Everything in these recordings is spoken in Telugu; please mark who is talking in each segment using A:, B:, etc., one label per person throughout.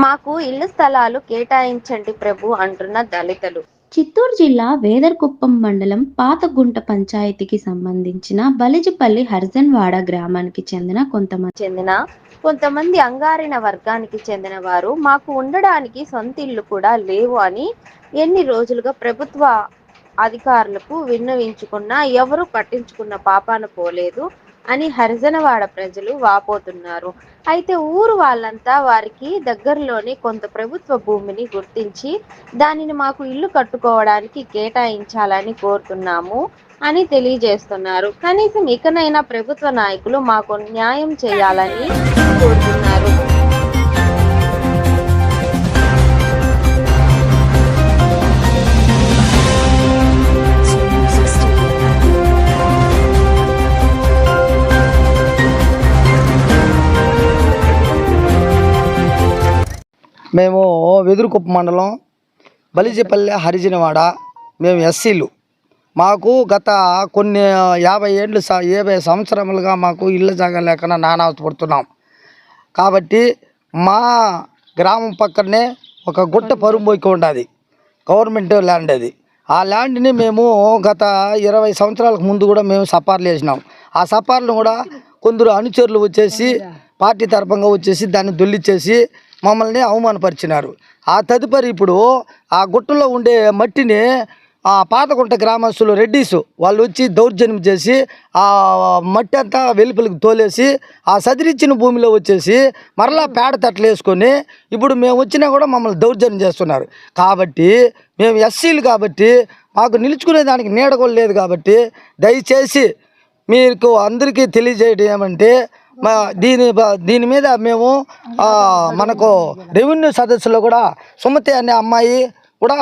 A: మాకు ఇళ్ళ స్థలాలు కేటాయించండి ప్రభు అంటున్న దళితులు.
B: చిత్తూరు జిల్లా వేదర్కుప్పం మండలం పాతగుంట పంచాయతీకి సంబంధించిన బలిజిపల్లి హర్జన్వాడ గ్రామానికి చెందిన కొంతమంది
A: చెందిన కొంతమంది అంగారిన వర్గానికి చెందిన వారు మాకు ఉండడానికి సొంత ఇల్లు కూడా లేవు అని ఎన్ని రోజులుగా ప్రభుత్వ అధికారులకు విన్నవించుకున్నా ఎవరూ పట్టించుకున్న పాపాన పోలేదు. అని హరిజనవాడ ప్రజలు వాపోతున్నారు. అయితే ఊరు వాళ్ళంతా వారికి దగ్గరలోనే కొంత ప్రభుత్వ భూమిని గుర్తించి దానిని మాకు ఇల్లు కట్టుకోవడానికి కేటాయించాలని కోరుతున్నాము అని తెలియజేస్తున్నారు. కనీసం ఇకనైనా ప్రభుత్వ నాయకులు మాకు న్యాయం చేయాలని కోరుతున్నారు.
C: మేము వెదురుకుప్ప మండలం బలిజపల్లె హరిజనవాడ. మేము ఎస్సీలు. మాకు గత కొన్ని యాభై ఏళ్ళు స- యాభై సంవత్సరములుగా మాకు ఇళ్ళ జాగా లేకుండా నానావస్థపడుతున్నాం కాబట్టి మా గ్రామం పక్కనే ఒక గుట్ట పరుంబోకి ఉండదు. గవర్నమెంట్ ల్యాండ్ అది. ఆ ల్యాండ్ని మేము గత ఇరవై సంవత్సరాలకు ముందు కూడా మేము సపార్లు వేసినాం ఆ సపార్లు కూడా కొందరు అనుచరులు వచ్చేసి పార్టీ తరఫంగా వచ్చేసి దాన్ని దొల్లిచ్చేసి మమ్మల్ని అవమానపరిచినారు. ఆ తదుపరి ఇప్పుడు ఆ గుట్టలో ఉండే మట్టిని ఆ పాతకుంట గ్రామస్తులు రెడ్డీసు వాళ్ళు వచ్చి దౌర్జన్యం చేసి ఆ మట్టి అంతా వెలుపలికి తోలేసి ఆ సదిరిచ్చిన భూమిలో వచ్చేసి మరలా పేడ తట్టలు వేసుకొని ఇప్పుడు మేము వచ్చినా కూడా మమ్మల్ని దౌర్జన్యం చేస్తున్నారు. కాబట్టి మేము ఎస్సీలు కాబట్టి మాకు నిలుచుకునే దానికి నీడ కూడా లేదు కాబట్టి దయచేసి మీకు అందరికీ తెలియజేయడం ఏమంటే దీని బ- దీని మీద మేము మనకు రెవెన్యూ సదస్సులో కూడా సుమతి అనే అమ్మాయి కూడా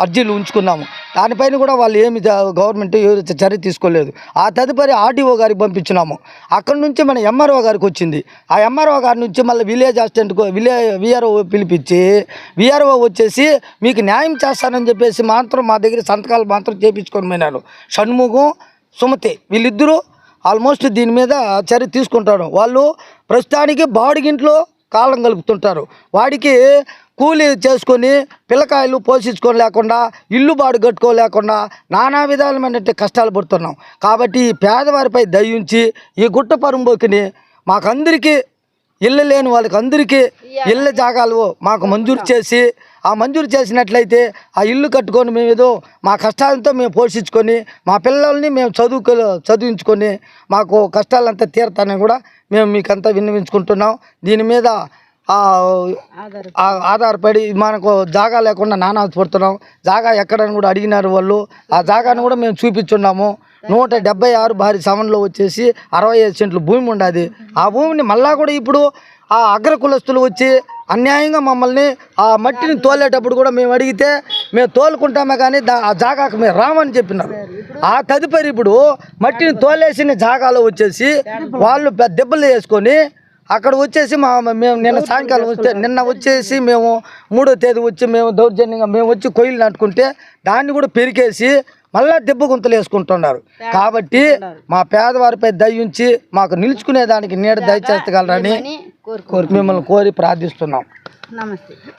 C: అర్జీలు ఉంచుకున్నాము. దానిపైన కూడా వాళ్ళు ఏమి గవర్నమెంట్ చర్య తీసుకోలేదు. ఆ తదుపరి ఆర్డీఓ గారికి పంపించినాము. అక్కడ నుంచి మన ఎంఆర్ఓ గారికి వచ్చింది. ఆ ఎంఆర్ఓ గారి నుంచి మళ్ళీ విలేజ్ అసిస్టెంట్కు విలే విఆర్ఓ పిలిపించి విఆర్ఓ వచ్చేసి మీకు న్యాయం చేస్తానని చెప్పేసి మాత్రం మా దగ్గర సంతకాలు మాత్రం చేపించుకొని పోయినారు. షణ్ముఖం సుమతి వీళ్ళిద్దరూ ఆల్మోస్ట్ దీని మీద చర్య తీసుకుంటారు వాళ్ళు ప్రస్తుతానికి బాడిగింట్లో కాలం కలుపుతుంటారు వాడికి కూలీ చేసుకొని పిల్లకాయలు పోషించుకొని లేకుండా ఇల్లు బాడు కట్టుకోలేకుండా నానా విధాలమైన కష్టాలు పడుతున్నాం. కాబట్టి ఈ పేదవారిపై దయించి ఈ గుట్ట పరుంబోకిని మాకందరికీ ఇల్లు లేని వాళ్ళకి అందరికీ ఇళ్ళ జాగాలు మాకు మంజూరు చేసి ఆ మంజూరు చేసినట్లయితే ఆ ఇల్లు కట్టుకొని మేము ఏదో మా కష్టాలతో మేము పోషించుకొని మా పిల్లల్ని మేము చదువుకో చదివించుకొని మాకు కష్టాలంతా తీరతానని కూడా మేము మీకంతా విన్నవించుకుంటున్నాం. దీని మీద ఆధారపడి మనకు జాగా లేకుండా నానా పడుతున్నాం. జాగా ఎక్కడని కూడా అడిగినారు వాళ్ళు. ఆ జాగాను కూడా మేము చూపించున్నాము. నూట డెబ్బై ఆరు భారీ సెవెన్లో వచ్చేసి అరవై ఐదు సెంట్లు భూమి ఉండదు. ఆ భూమిని మళ్ళా కూడా ఇప్పుడు ఆ అగ్ర కులస్తులు వచ్చి అన్యాయంగా మమ్మల్ని ఆ మట్టిని తోలేటప్పుడు కూడా మేము అడిగితే మేము తోలుకుంటామే కానీ ఆ జాగాకు మేము రామని చెప్పినారు. ఆ తదుపరి ఇప్పుడు మట్టిని తోలేసిన జాగాలో వచ్చేసి వాళ్ళు దెబ్బలు వేసుకొని అక్కడ వచ్చేసి మా మేము నిన్న సాయంకాలం వస్తే నిన్న వచ్చేసి మేము మూడో తేదీ వచ్చి మేము దౌర్జన్యంగా మేము వచ్చి కొయ్యలు నాటుకుంటే దాన్ని కూడా పెరికేసి మళ్ళా దెబ్బ గుంతలు వేసుకుంటున్నారు. కాబట్టి మా పేదవారిపై దయించి మాకు నిలుచుకునే దానికి నీడ దయచేస్తగలరని కోరి మిమ్మల్ని కోరి ప్రార్థిస్తున్నాం.
D: నమస్తే.